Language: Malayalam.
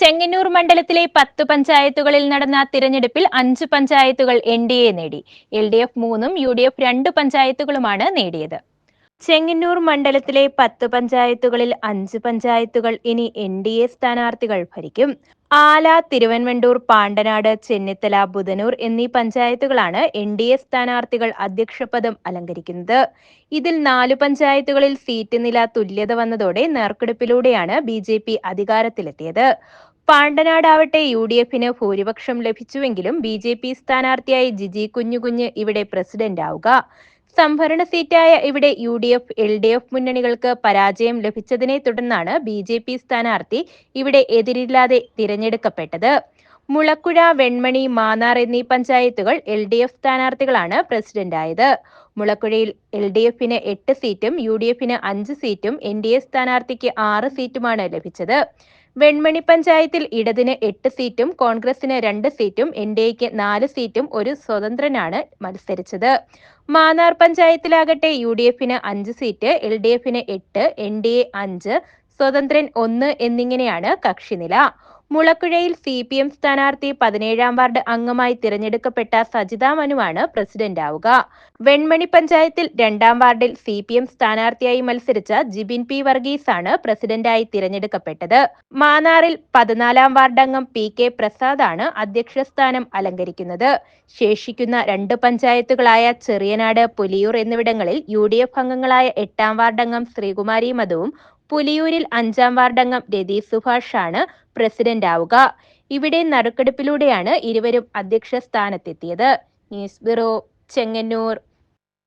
ചെങ്ങന്നൂർ മണ്ഡലത്തിലെ പത്ത് പഞ്ചായത്തുകളിൽ നടന്ന തിരഞ്ഞെടുപ്പിൽ അഞ്ച് പഞ്ചായത്തുകൾ എൻ ഡി എ നേടി. എൽ ഡി എഫ് മൂന്നും യു ഡി എഫ് രണ്ട് പഞ്ചായത്തുകളുമാണ് നേടിയത്. ചെങ്ങന്നൂർ മണ്ഡലത്തിലെ പത്ത് പഞ്ചായത്തുകളിൽ അഞ്ച് പഞ്ചായത്തുകൾ ഇനി എൻ ഡി എ സ്ഥാനാർത്ഥികൾ ഭരിക്കും. ആല തിരുവൻവണ്ടൂർ പാണ്ടനാട് ചെന്നിത്തല ബുധനൂർ എന്നീ പഞ്ചായത്തുകളാണ് എൻ ഡി എ സ്ഥാനാർത്ഥികൾ അധ്യക്ഷപദം അലങ്കരിക്കുന്നത്. ഇതിൽ നാല് പഞ്ചായത്തുകളിൽ സീറ്റ് നില തുല്യത വന്നതോടെ നേർക്കെടുപ്പിലൂടെയാണ് ബി ജെ പി അധികാരത്തിലെത്തിയത്. പാണ്ടനാടാവട്ടെ യു ഡി എഫിന് ഭൂരിപക്ഷം ലഭിച്ചുവെങ്കിലും ബി ജെ പി സ്ഥാനാർത്ഥിയായി ജിജി കുഞ്ഞുകുഞ്ഞ് ഇവിടെ പ്രസിഡന്റ് ആവുക സംഭരണ സീറ്റായ ഇവിടെ U D F L D F മുന്നണികൾക്ക് പരാജയം ലഭിച്ചതിനെ തുടർന്നാണ് ബി ജെ പി സ്ഥാനാർത്ഥി ഇവിടെ എതിരില്ലാതെ തിരഞ്ഞെടുക്കപ്പെട്ടത്. മുളക്കുഴ വെൺമണി മാന്നാർ എന്നീ പഞ്ചായത്തുകൾ എൽ ഡി എഫ് സ്ഥാനാർത്ഥികളാണ് പ്രസിഡന്റായത്. മുളക്കുഴയിൽ എൽ ഡി എഫിന് എട്ട് സീറ്റും യു ഡി എഫിന് അഞ്ച് സീറ്റും എൻ ഡി എ സ്ഥാനാർത്ഥിക്ക് ആറ് സീറ്റുമാണ് ലഭിച്ചത്. വെൺമണി പഞ്ചായത്തിൽ ഇടതിന് എട്ട് സീറ്റും കോൺഗ്രസിന് രണ്ട് സീറ്റും എൻ ഡി എക്ക് നാല് സീറ്റും ഒരു സ്വതന്ത്രനാണ് മത്സരിച്ചത്. മാന്നാർ പഞ്ചായത്തിലാകട്ടെ യു ഡി എഫിന് അഞ്ച് സീറ്റ് എൽ ഡി എഫിന് എട്ട് എൻ ഡി എ അഞ്ച് സ്വതന്ത്രൻ ഒന്ന് എന്നിങ്ങനെയാണ് കക്ഷിനില. മുളക്കുഴയിൽ സി പി എം സ്ഥാനാർത്ഥി പതിനേഴാം വാർഡ് അംഗമായി തിരഞ്ഞെടുക്കപ്പെട്ട സജിത മനുവാണ് പ്രസിഡന്റ് ആവുക വെൺമണി പഞ്ചായത്തിൽ രണ്ടാം വാർഡിൽ സി പി എം സ്ഥാനാർത്ഥിയായി മത്സരിച്ച ജിബിൻ പി വർഗീസ് ആണ് പ്രസിഡന്റായി തിരഞ്ഞെടുക്കപ്പെട്ടത്. മാന്നാറിൽ പതിനാലാം വാർഡ് അംഗം പി കെ പ്രസാദ് ആണ് അധ്യക്ഷ സ്ഥാനം അലങ്കരിക്കുന്നത്. ശേഷിക്കുന്ന രണ്ട് പഞ്ചായത്തുകളായ ചെറിയനാട് പുലിയൂർ എന്നിവിടങ്ങളിൽ യു ഡി എഫ് അംഗങ്ങളായ എട്ടാം വാർഡ് അംഗം ശ്രീകുമാരി മധുവും പുലിയൂരിൽ അഞ്ചാം വാർഡംഗം രതി സുഭാഷ് ആണ് പ്രസിഡന്റ് ആവുക ഇവിടെ നറുക്കെടുപ്പിലൂടെയാണ് ഇരുവരും അധ്യക്ഷ സ്ഥാനത്തെത്തിയത് ന്യൂസ് ബ്യൂറോ ചെങ്ങന്നൂർ.